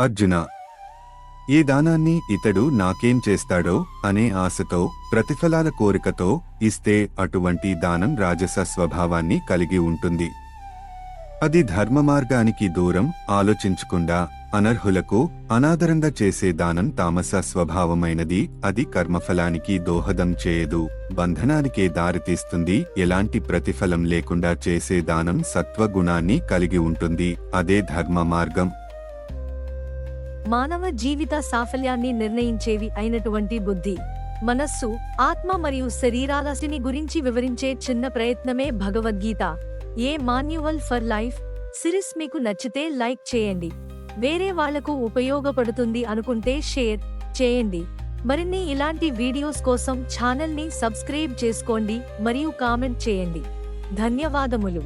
అర్జున ఏ దానాన్ని ఇతడు నాకేం చేస్తాడో అనే ఆశతో ప్రతిఫలాల కోరికతో ఇస్తే అటువంటి దానం రాజస స్వభావాన్ని కలిగి ఉంటుంది. అది ధర్మ మార్గానికి దూరం ఆలోచించకుండా అనర్హులకు అనాదరంగా చేసే దానం తామస స్వభావమైనది. అది కర్మఫలానికి దోహదం చేయదు. బంధనానికే దారితీస్తుంది. ఎలాంటి ప్రతిఫలం లేకుండా చేసే దానం సత్వగుణాన్ని కలిగి ఉంటుంది. అదే ధర్మ మార్గం. మానవ జీవిత సాఫల్యాన్ని నిర్ణయించేవి అయినటువంటి బుద్ధి. మనస్సు ఆత్మ మరియు శరీరాలసిని గురించి వివరించే చిన్న ప్రయత్నమే Bhagavadgita. A manual for life? Series మీకు నచ్చితే లైక్ చేయండి. వేరే వాళ్ళకు ఉపయోగపడుతుంది అనుకుంటే షేర్ చేయండి. మరిన్ని ఇలాంటి వీడియోస్ కోసం ఛానల్ని సబ్స్క్రైబ్ చేసుకోండి మరియు కామెంట్ చేయండి. ధన్యవాదములు.